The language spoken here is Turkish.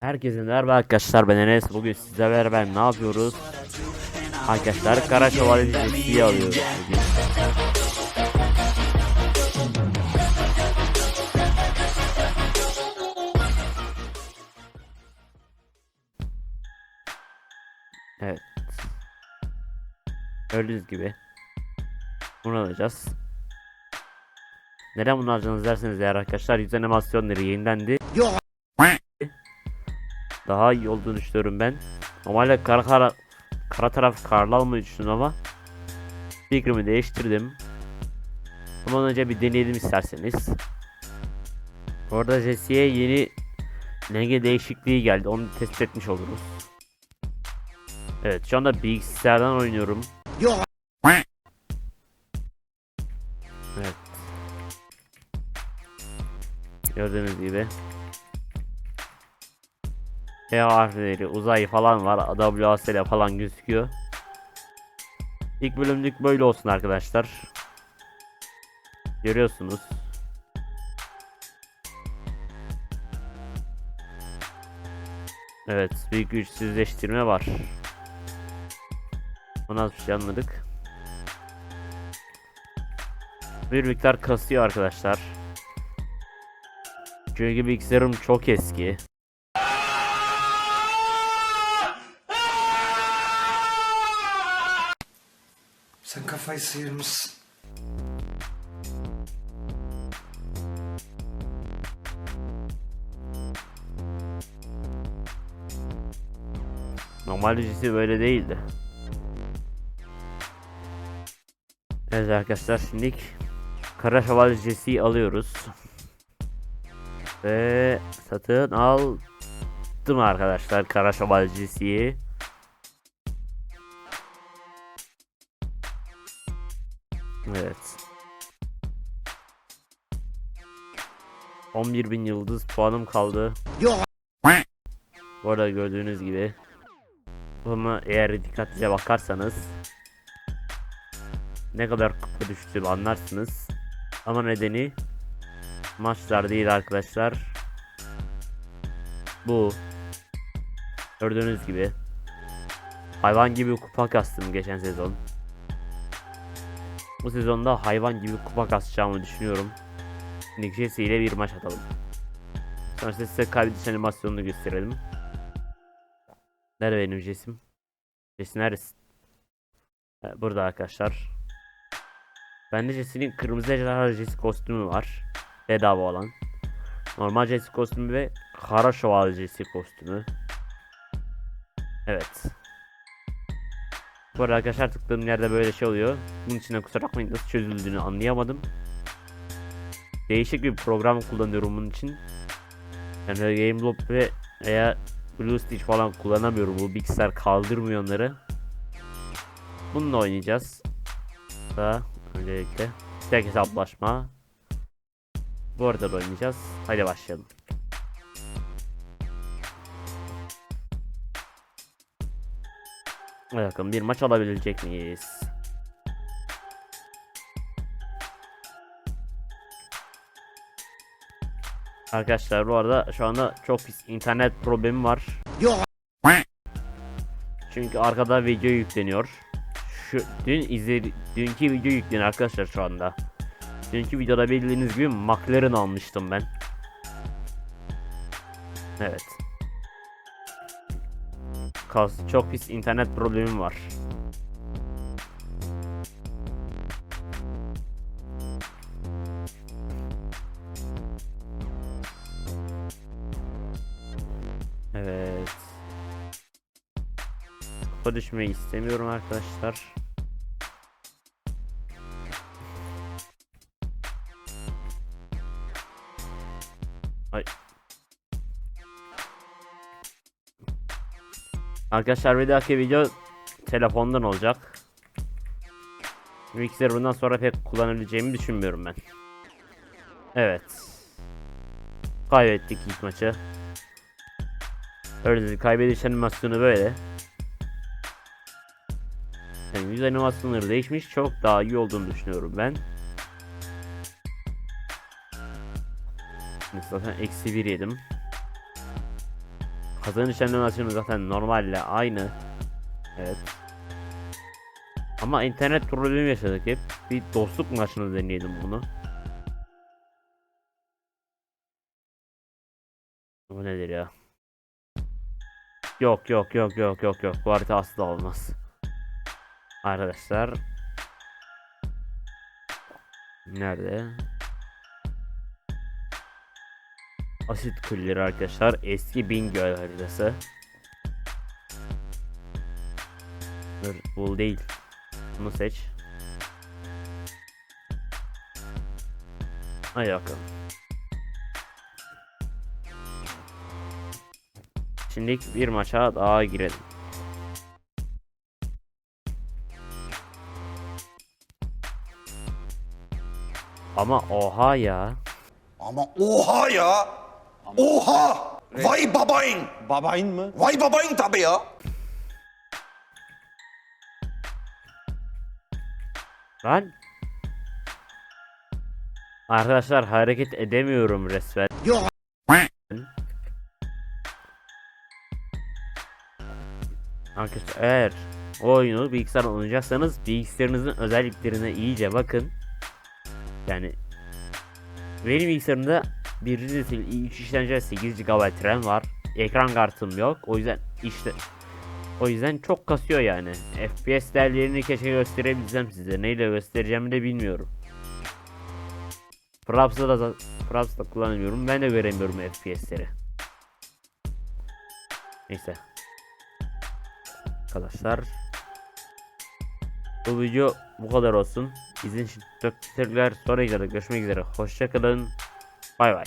Herkese merhaba arkadaşlar ben Enes bugün sizlerle beraber ne yapıyoruz? Arkadaşlar Kara Şövalye dizisiyi alıyoruz bugün. Evet. Gördüğünüz gibi bunu alacağız. Neden bunu alacağınız derseniz eğer arkadaşlar yüz animasyonları yenilendi. Daha iyi olduğunu düşünüyorum ben. Normalde kara kara kara taraf karlı almayı düşündüm ama fikrimi değiştirdim. Ondan önce bir deneyelim isterseniz. Orada Jesse'ye yeni rengi değişikliği geldi. Onu tespit etmiş oluruz. Evet şu anda bilgisayardan oynuyorum. Evet. Gördüğünüz gibi. E harfleri, uzay falan var. WASD falan gözüküyor. İlk bölümlük böyle olsun arkadaşlar. Görüyorsunuz. Evet, bir güçsüzleştirme var. Bunu bir şey anladık. Bir miktar kasıyor arkadaşlar. Çünkü bilgisayarım çok eski. Sen kafayı sıyırmışsın. Normal dizisi böyle değildi. Evet arkadaşlar şimdi Kara Şövalye dizisiyi alıyoruz. Ve satın aldım arkadaşlar Kara Şövalye dizisiyi. 11.000 yıldız puanım kaldı. Bu arada gördüğünüz gibi bunu eğer dikkatlice bakarsanız ne kadar kupa düştüğümü anlarsınız. Ama nedeni maçlar değil arkadaşlar. Bu gördüğünüz gibi hayvan gibi kupa kastım geçen sezon. Bu sezonda hayvan gibi kupa kasacağımı düşünüyorum. İle bir maç atalım. Sonra size kaybediş animasyonunu gösterelim. Nerede benim Jesse'm? Jesse neredesin? Burada arkadaşlar. Bende Jesse'nin kırmızı ejderha Jesse kostümü var. Bedava olan. Normal Jesse kostümü ve kara şövalye Jesse kostümü. Evet. Bu arada arkadaşlar tıkladığım yerde böyle şey oluyor. Bunun içine kusura bakmayın nasıl çözüldüğünü anlayamadım. Değişik bir program kullanıyorum bunun için. Yani Gameloop ve veya Blue Stitch falan kullanamıyorum. Bu bilgisayar kaldırmıyor onları. Bununla oynayacağız. Da öncelikle tek hesaplaşma. Bu arada da oynayacağız. Haydi başlayalım. Bakalım bir maç alabilecek miyiz? Arkadaşlar bu arada şu anda çok pis internet problemi var. Çünkü arkada video yükleniyor. Şu dün izledi dünkü video yükleniyor arkadaşlar şu anda. Dünkü videoda bildiğiniz gibi McLaren almıştım ben. Evet. Kas çok pis internet problemim var. Evet. Kupa düşmeyi istemiyorum arkadaşlar. Ay. Arkadaşlar bir dahaki video telefondan olacak. Mixer bundan sonra pek kullanabileceğimi düşünmüyorum ben. Evet. Kaybettik ilk maçı. Öyle dedi. Kaybediş animasyonu böyle. Yani yüz animasyonları değişmiş. Çok daha iyi olduğunu düşünüyorum ben. Şimdi zaten eksi bir yedim. Kazanış animasyonu zaten normalle aynı. Evet. Ama internet problemi yaşadık hep. Bir dostluk maçını deneyelim bunu. Bu nedir ya? Yok yok yok yok yok yok. Bu harita asla olmaz. Arkadaşlar. Nerede? Asit külleri arkadaşlar. Eski Bingöl haritası. Dur, bu değil. Bunu seç. Hadi bakalım. Şimdi bir maça daha girelim. Ama oha ya. Ama oha ya. Oha. Vay babayın. Babayın mı? Vay babayın tabii ya. Lan. Arkadaşlar hareket edemiyorum resmen. Yok. Arkadaşlar eğer o oyunu bilgisayar oynayacaksanız bilgisayarınızın özelliklerine iyice bakın. Yani benim bilgisayarımda birinci nesil i3 işlemci 8 GB RAM var. Ekran kartım yok. O yüzden işte o yüzden çok kasıyor yani. FPS değerlerini keşke gösterebilsem size. Neyle göstereceğimi de bilmiyorum. Fraps'da da Fraps'da kullanamıyorum. Ben de göremiyorum FPS'leri. Neyse. Arkadaşlar. Bu video bu kadar olsun. İzin için çok teşekkürler. Sonra görüşmek üzere. Hoşçakalın. Bay bay.